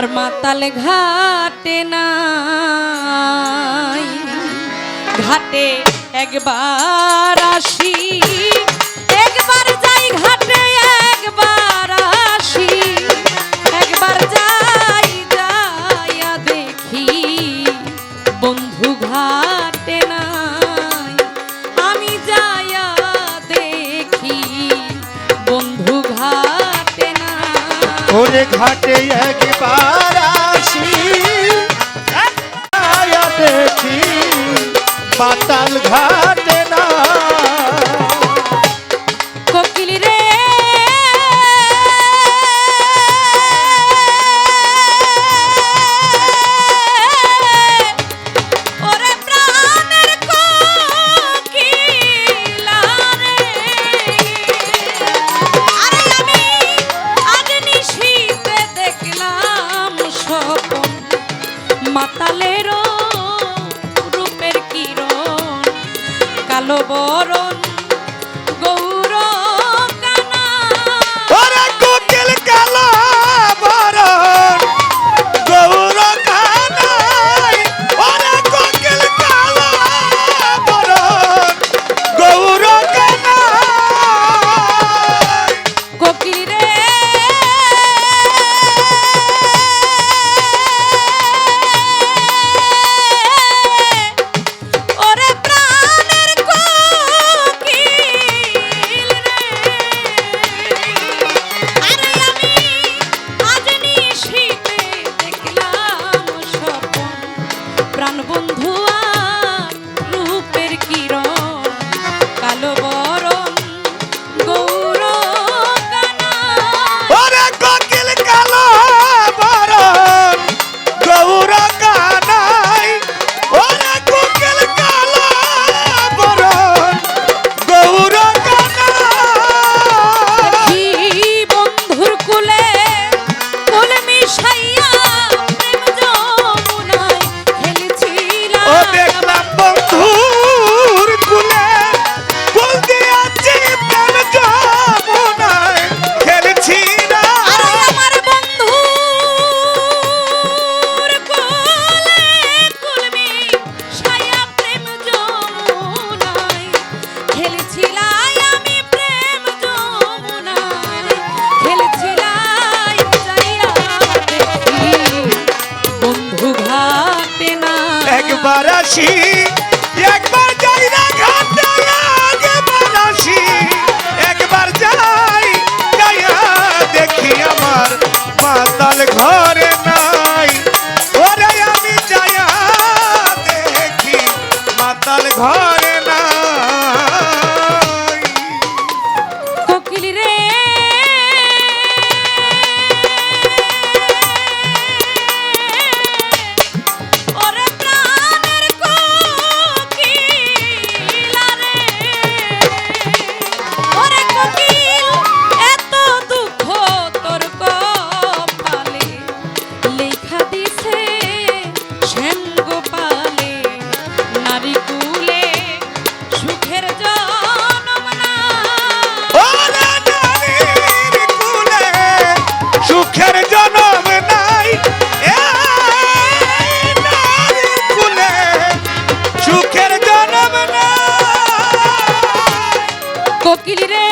আর মাতাল ঘাটে নাই। ঘাটে একবার আসি। আমাদের ঘাটে একবার আসি দেখি পাতাল ঘাট আসি একবার যাই না ঘাটে একবার আসি একবার যাই, যাইয়া দেখি আমার মাতাল ঘরে নাই। ওরে আমি যাইয়া দেখি মাতাল ঘরে কোকিল রে?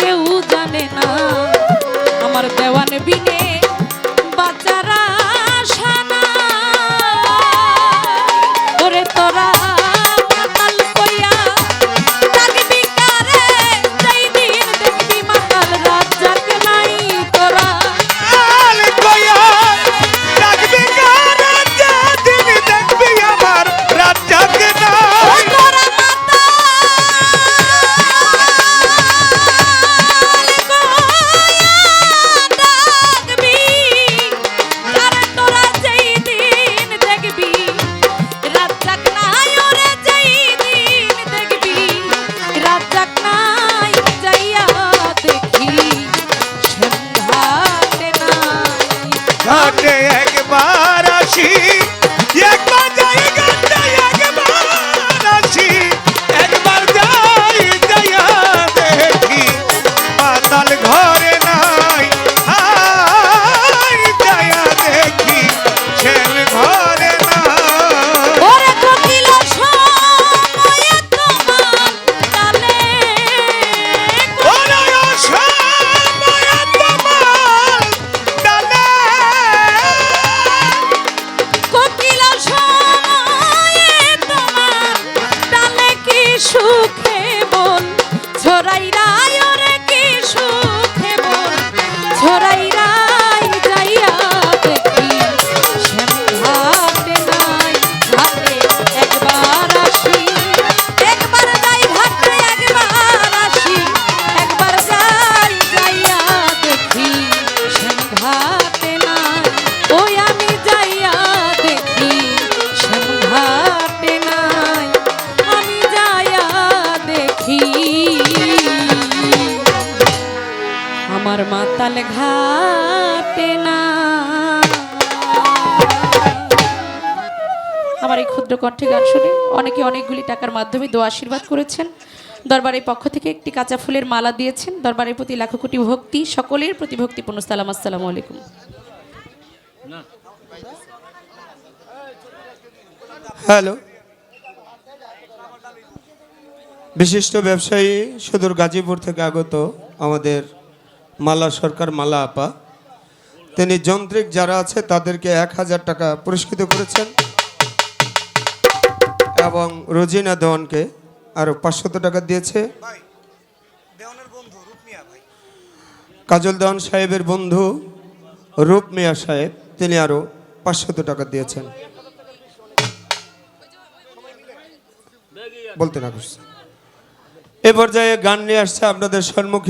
কেউ জানে না। আমার দেওয়ান বিনে মাতাল ঘাটে আমার এই ক্ষুদ্র কণ্ঠে গান শুনে অনেকে অনেকগুলি টাকার মাধ্যমে দোয়া আশীর্বাদ করেছেন। দরবারের পক্ষ থেকে একটি কাঁচা ফুলের মালা দিয়েছেন। দরবারের প্রতি লাখো কোটি ভক্তি, সকলের প্রতি ভক্তিপূর্ণ সালাম, আসসালামু আলাইকুম। হ্যালো। বিশিষ্ট ব্যবসায়ী সুদূর গাজীপুর থেকে আগত আমাদের মালা সরকার মালা আপা। তিনি যন্ত্রিক যারা আছে তাদেরকে এক হাজার টাকা পুরস্কৃত করেছেন। এবং রোজিনা দেওয়ানকে আরও পাঁচশত টাকা দিয়েছে। কাজল দেওয়ান সাহেবের বন্ধু রূপ মিয়া সাহেব তিনি আরও পাঁচশত টাকা দিয়েছেন। বলতে না এ পর্যায়ে গান নিয়ে আসছে আপনাদের সম্মুখে।